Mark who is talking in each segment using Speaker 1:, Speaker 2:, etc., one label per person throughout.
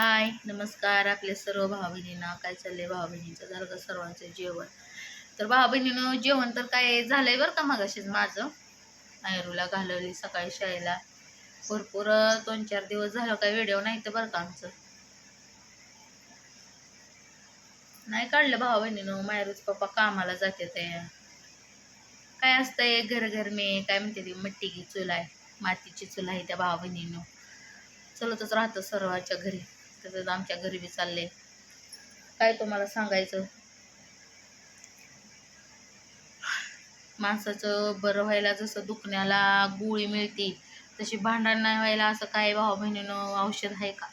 Speaker 1: हाय नमस्कार आपल्या सर्व भाऊ बहिणींना काय चाललंय भाऊ बहिणींचं झालं का सर्वांचं जेवण? तर भाऊ बहिणीनं जेवण तर काय झालंय बरं का मगाशीच माझं. नायरूला घालवली सकाळी शाळेला. भरपूर दोन चार दिवस झालं काय व्हिडिओ नाही तर बरं का आमचं. नाही काढलं भाऊ बहिणीनं मायरूच पप्पा कामाला जाते ते. काय असतंय घर घर मे? काय म्हणते ती? मट्टी की चूल आहे. मातीची चूल आहे त्या भाऊ बहिणीनं चलतच राहतं सर्वांच्या घरी. तसंच आमच्या घरी बी चालले. काय तुम्हाला सांगायचं? माणसाचं बरं व्हायला जसं दुखण्याला गोळी मिळते तशी भांडण नाही व्हायला असं काय भाऊ बहिणीनं औषध आहे का?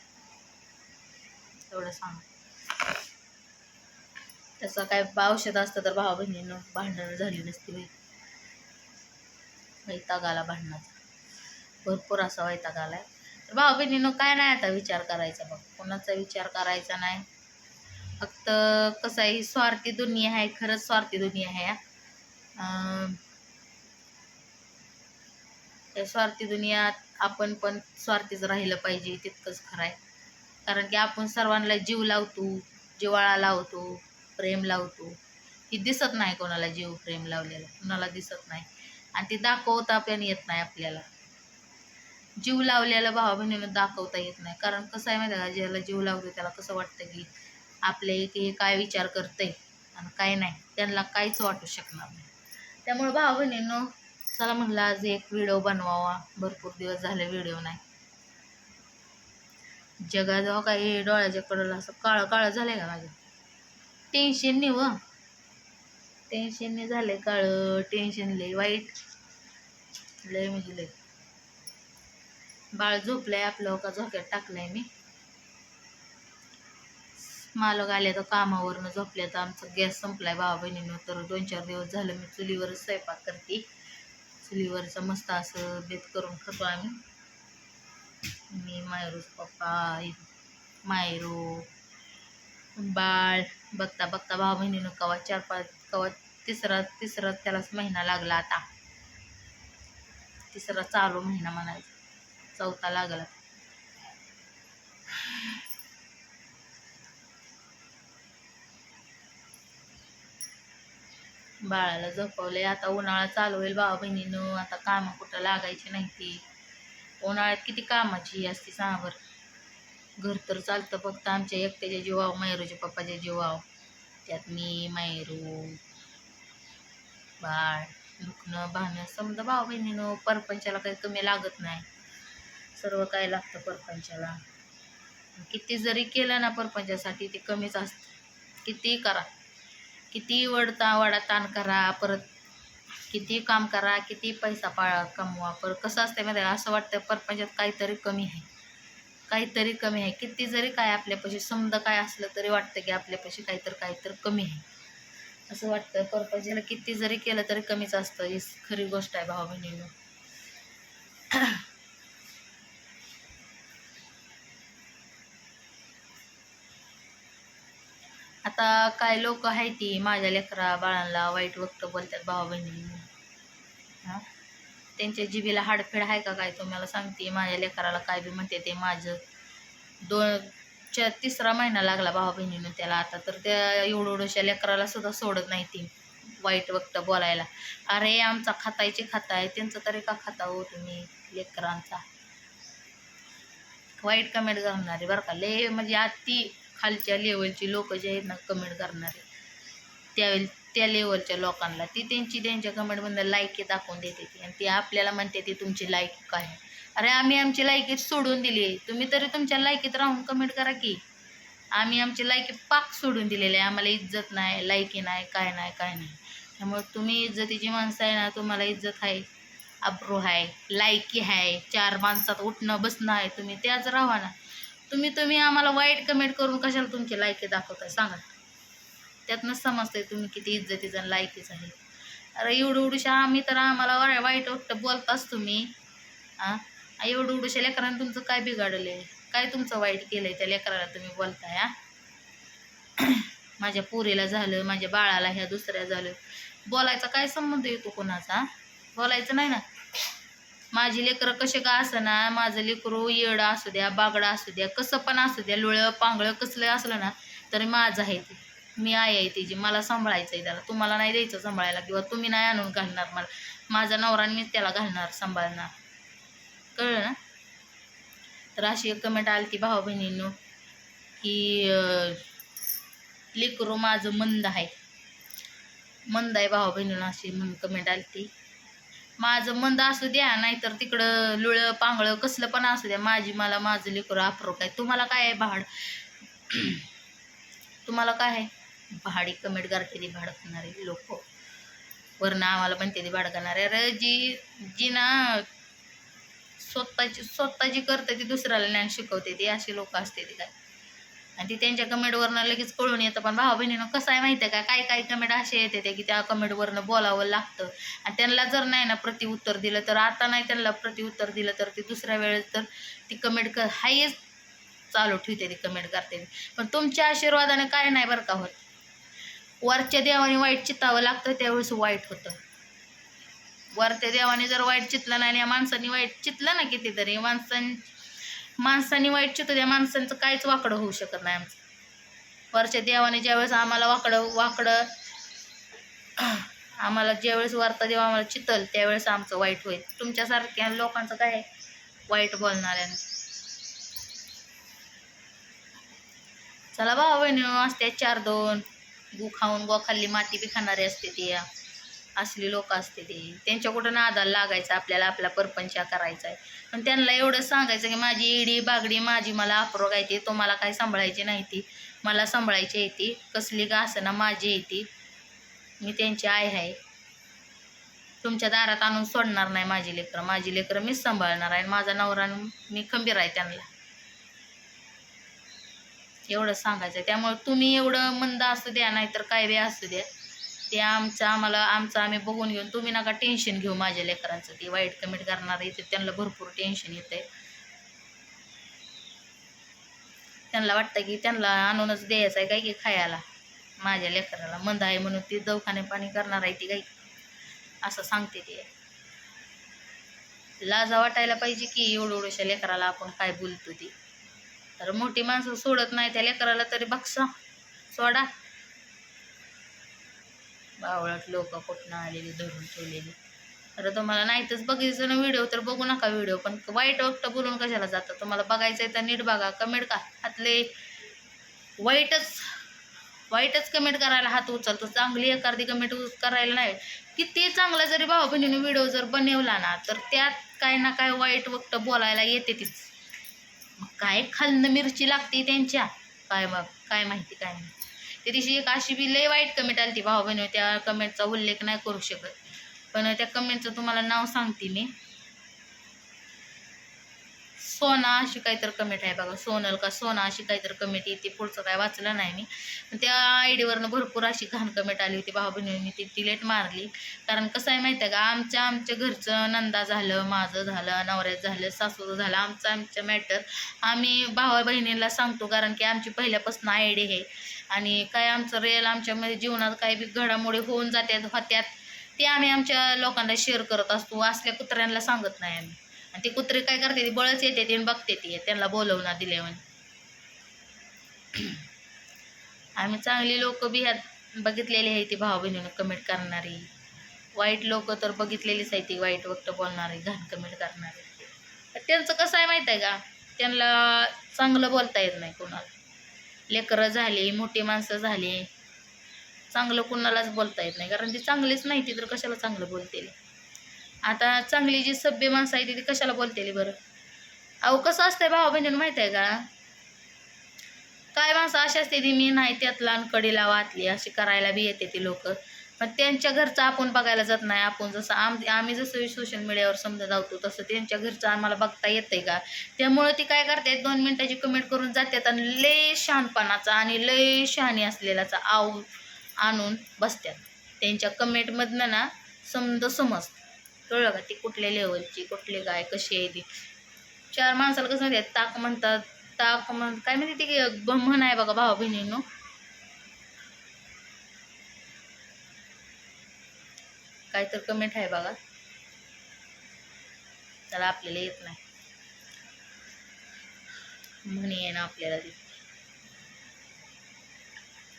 Speaker 1: एवढं सांग. तसं काय औषध असतं तर भाऊ बहिणीनं भांडण झाली नसती बाई. वैताग आला भांडणाचा. भरपूर असा वैताग आलाय. तर भाऊ बहिणीनं काय नाही आता विचार करायचा बघ. कोणाचा विचार करायचा नाही. फक्त कसं आहे स्वार्थी दुनिया आहे खरंच स्वार्थी दुनिया आहे या त्या स्वार्थी दुनियात आपण पण स्वार्थीच राहिलं पाहिजे तितकंच खरं आहे. कारण की आपण सर्वांना जीव लावतो जिवाळा लावतो प्रेम लावतो. ही दिसत नाही कोणाला जीव प्रेम लावलेला कोणाला दिसत नाही. आणि ती दाखवता पण येत नाही आपल्याला. जीव लावलेला भावा बहिणीला दाखवता येत नाही. कारण कसं आहे माहिती आहे का? ज्याला जीव लावतो त्याला कसं वाटतं की आपले की हे काय विचार करतंय आणि काय नाही त्यांना काहीच वाटू शकणार नाही. त्यामुळे भावा बहिणीनं चला म्हणलं आज एक व्हिडिओ बनवावा. भरपूर दिवस झाले व्हिडिओ नाही. जगाजवळ काही डोळ्याच्या कडला असं काळं काळं झालं आहे का माझं? टेन्शननी व टेन्शनने आहे काळं. टेन्शन लय वाईट. लय म्हणजे लय. बाळ झोपलंय आपलं का झोक्यात टाकलंय मी. मालक आले तर कामावरनं झोपले तर आमचा गॅस संपलाय भावा बहिणीनं. तर दोन चार दिवस झालं मी चुलीवरच स्वयंपाक करते. चुलीवरचं मस्त असं बेत करून खातो आम्ही. मी मायरूच पप्पा मायरू बाळ. बघता बघता भावा बहिणीनं कवा चार पाच कवा तिसरा तिसरा त्यालाच महिना लागला आता. तिसरा चालू महिना म्हणायचा. चौथा लागला. बाळाला झोपवले आता उन्हाळा चालू होईल भावा बहिणीनं. आता कामं कुठं लागायची नाही ती. उन्हाळ्यात किती कामाची ही असते सांबर घर तर चालतं फक्त आमच्या एकट्याच्या जीवाव मायरूच्या पप्पाच्या जीवाव त्यात मी मायरू बाळ दुखणं भाणं समजा भाऊ बहिणीनं परपंचाला काही कमी लागत नाही. सर्व काय लागतं परपंचाला. किती जरी केलं ना परपंचासाठी ते कमीच असतं. किती करा. किती वडता वडा ताण करा परत किती काम करा किती पैसा पाळा कमवा. पर कसं असतं माहिती आहे असं वाटतं परपंचात काहीतरी कमी आहे. काहीतरी कमी आहे. किती जरी काय आपल्यापाशी समजा काय असलं तरी वाटतं की आपल्यापाशी काहीतरी काहीतरी कमी आहे. असं वाटतं परपंचाला किती जरी केलं तरी कमीच असतं. ही खरी गोष्ट आहे भाऊ बहिणीनं. आता काय लोक आहे ती माझ्या लेकरा बाळांना वाईट वक्त बोलतात भाऊ बहिणी हां? त्यांच्या जिभेला हाडफेड आहे का काय तुम्हाला सांगते. माझ्या लेकराला काय बी म्हणते ते माझं. दोन च तिसरा महिना लागला भावा बहिणीनं त्याला. आता तर त्या एवढं लेकराला सुद्धा सोडत नाही ती वाईट वक्त बोलायला. अरे आमचा खातायचे खाताय. त्यांचं तरी का खाता हो तुम्ही लेकरांचा? वाईट कमेंट करणारे बरं का. ले म्हणजे अति खालच्या लेवलची लोक जे आहेत ना कमेंट करणारे त्यावेळी त्या लेवलच्या लोकांना ती त्यांची त्यांच्या कमेंटमधनं लायकी दाखवून देते ती. आणि ती आपल्याला म्हणते ती तुमची लायकी काय आहे. अरे आम्ही आमची लायकी सोडून दिली आहे. तुम्ही तरी तुमच्या लायकीत राहून कमेंट करा की. आम्ही आमची लायकी पाक सोडून दिलेली आहे. आम्हाला इज्जत नाही लायकी नाही काय नाही काय नाही. त्यामुळे तुम्ही इज्जतीची माणसं आहे ना तुम्हाला इज्जत आहे अब्रू आहे लायकी आहे चार माणसात उठणं बसणं आहे तुम्ही त्याच राहा ना. तुम्ही तुम्ही आम्हाला वाईट कमेंट करून कशाला तुमची लायकी दाखवताय? सांगा. त्यातनं समजतंय तुम्ही किती इज्जतीचं आणि लायकीच आहे. अरे एवढं उडूशा आम्ही तर आम्हाला वाय- वाईट वाटतं बोलताच तुम्ही. हां एवढं उडूशा लेकरानं तुमचं काय बिघडलं आहे काय तुमचं वाईट केलं आहे त्या लेकराला तुम्ही बोलताय हा माझ्या पोरीला झालं माझ्या बाळाला ह्या दुसऱ्या झालं. बोलायचा काय संबंध येतो कोणाचा बोलायचं नाही ना. माझी लेकरं कसे का ना माझं लेकरू येडं असू द्या बागडा असू द्या कसं पण असू द्या लुळं पांगळं कसलं असलं ना तरी माझं आहे ते. मी आई आहे त्याची मला सांभाळायचं आहे त्याला. तुम्हाला नाही द्यायचं सांभाळायला किंवा तुम्ही नाही आणून घालणार मला. माझा नवरा आणि मीच त्याला घालणार सांभाळणार. कळलं ना? तर अशी एक कमेंट आली ती भाऊ बहिणींनो की लेकरू माझं मंद आहे. मंद आहे भाऊ बहिणीनं अशी म्हणून कमेंट आली ती माझं मंद असू द्या नाहीतर तिकडं लुळं पांगळं कसलं पण असू द्या माझी मला माझं लेकरं अप्रोक आहे. तुम्हाला काय आहे भाड? तुम्हाला काय आहे? भाडी कमेंट करते भाडकणारे लोक. वरनं आम्हाला पण ते भाडकणारे अरे जी जी ना स्वतःची स्वतः जी करते ती दुसऱ्याला ज्ञान शिकवते ती. अशी लोक असते ती काय? आणि ती त्यांच्या कमेंटवरनं लगेच कळून येतं. पण भाऊ बहिणीनं कसं आहे माहिती आहे का? काय कमेंट असे येते ते की त्या कमेंटवरनं बोलावं लागतं. आणि त्यांना जर नाही ना प्रतिउत्तर दिलं तर आता नाही त्यांना प्रतिउत्तर दिलं तर ते दुसऱ्या वेळेस तर ती कमेंट कर हायच चालू ठेवते ती कमेंट करते. पण तुमच्या आशीर्वादाने काय नाही बरं का होत. वरच्या देवाने वाईट चितावं लागतं त्यावेळेस वाईट होतं. वरच्या देवाने जर वाईट चितलं नाही आणि या माणसाने वाईट चितलं ना कितीतरी माणसां माणसाने वाईट चित त्या माणसांचं काहीच वाकडं होऊ शकत नाही आमचं. वरच्या देवाने ज्यावेळेस आम्हाला वाकडं वाकडं आम्हाला ज्यावेळेस वार्ता देव आम्हाला चितल त्यावेळेस आमचं वाईट होईल. तुमच्यासारख्या लोकांचं काय वाईट बोलणाऱ्यांचं. चला भाऊ बहिणी असते चार दोन गु खाऊन गो खाल्ली माती बी खाणारी असते ती. असली लोक असते ते. त्यांच्या कुठं नादाला लागायचं आपल्याला आपला परपंचा करायचा आहे पण त्यांना एवढं सांगायचं की माझी इडी बागडी माझी मला अप्रोग आहे ती तुम्हाला काय सांभाळायची नाही ती. मला सांभाळायची आहे ती. कसली का माझी आहे ती. मी त्यांची आई आहे. तुमच्या दारात आणून सोडणार नाही माझी लेकरं. माझी लेकरं मीच सांभाळणार आहे. माझा नवरा मी खंबीर आहे त्यांना. एवढं सांगायचं त्यामुळे तुम्ही एवढं मंद असू द्या नाहीतर काय बी असू द्या. ते आमचं आम्हाला आमचं आम्ही बघून घेऊन तुम्ही नका टेन्शन घेऊ माझ्या लेकरांचं. ते वाईट कमेंट करणार आहे त्यांना भरपूर टेन्शन येतंय. त्यांना वाटतं की त्यांना आणूनच द्यायचं आहे काय की खायला. माझ्या लेकराला मंद आहे म्हणून ती दवखाने पाणी करणार आहे ती काही असं सांगते ते. लाजा वाटायला पाहिजे की एवढं एवढ्याशा लेकराला आपण काय बोलतो ती. तर मोठी माणसं सोडत नाही त्या लेकराला तरी बक्षा सोडा. बावळट लोक कुठनं आलेली धरून ठेवलेली. तर तुम्हाला नाहीतच बघितलं ना व्हिडिओ तर बघू नका व्हिडिओ. पण वाईट वाटतं बोलून कशाला जातं? तुम्हाला बघायचं आहे तर नीट बघा. कमेंट का? हातले वाईटच वाईटच कमेंट करायला हात उचलतो. चांगली एखादी कमेंट करायला नाही. किती चांगला जरी भाऊ बहिणीने व्हिडिओ जर बनवला ना तर त्यात काय ना काय वाईट वक्त बोलायला येते तीच. काय खालनं मिरची लागते त्यांच्या? काय मग काय माहिती काय माहिती त्या दिवशी एक अशी बी लय वाईट कमेंट आली ती भाऊ बहिणी त्या कमेंटचा उल्लेख नाही करू शकत. पण त्या कमेंटचं तुम्हाला नाव सांगते मी. सोना अशी काहीतरी कमेंट आहे बघा. सोनल का सोना अशी काहीतरी कमेंट येते पुढचं काय वाचलं नाही मी. पण त्या आय डीवरनं भरपूर अशी घाण कमेंट आली होती. भाऊ बहिणींनी ती डिलेट मारली. कारण कसं आहे माहिती आहे का आमच्या आमच्या घरचं नंदा झालं माझं झालं नवऱ्याचं झालं सासूचं झालं आमचं आमचं मॅटर आम्ही भावा बहिणीला सांगतो कारण की आमची पहिल्यापासून आय डी आहे. आणि काय आमचं रिअल आमच्यामध्ये जीवनात काही बी घडामोडी होऊन जात्यात होत्यात ते आम्ही आमच्या लोकांना शेअर करत असतो. असल्या कुत्र्यांना सांगत नाही आम्ही. आणि ते कुत्रे काय करते ती बळच येते ते आणि बघते ती त्यांना बोलवणार दिले म्हणे आम्ही चांगली लोक बी ह्यात बघितलेली आहे ती भाऊ बहिणीनं कमेंट करणारी. वाईट लोक तर बघितलेलीच आहे ती वाईट वक्त बोलणारी घाण कमेंट करणारी. त्यांचं कसं आहे माहीत आहे का? त्यांना चांगलं बोलता येत नाही कोणाला. लेकरं झाली मोठी माणसं झाली चांगलं कुणालाच बोलता येत नाही. कारण ती चांगलीच नाही ती तर कशाला चांगलं बोलतेली? आता चांगली जी सभ्य माणसं आहे ती कशाला बोलतेली बरं? अहो कसं असतंय भावा बहिणीनं माहीत आहे का? काय माणसं अशी असते ती मी नाही त्यातला आणि कडीला वाचली अशी करायला बी येते ती लोक. पण त्यांच्या घरचं आपण बघायला जात नाही. आपण जसं आम आम्ही जसं सोशल मीडियावर समजा जातो तसं त्यांच्या घरचं आम्हाला बघता येतंय का? त्यामुळे ती काय करते दोन मिनिटाची कमेंट करून जातात आणि लय शहाणपणाचा आणि लय शहाणी असलेल्याचा आव आणून बसतात. त्यांच्या कमेंटमधनं ना समज समज कळलं का ती कुठल्या लेवलची कुठली काय कशी आहे ती? चार माणसाला कसं म्हणतात ताक म्हणतात ताक म्हण काय म्हणते ती म्हण आहे बघा भावा बहिणींनो काय तर कमेंट आहे बघा. त्याला आपल्याला येत नाही. म्हणी आहे ना आपल्याला ती.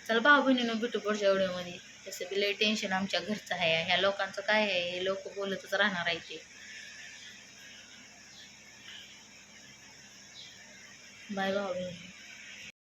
Speaker 1: चल भाऊ बहिणीनं भेटू पुढच्या व्हिडिओमध्ये. तसं बी लय टेन्शन आमच्या घरचं आहे. ह्या लोकांचं काय आहे? हे लोक बोलतच राहणार आहे ते. बाय भाऊ बहिणी.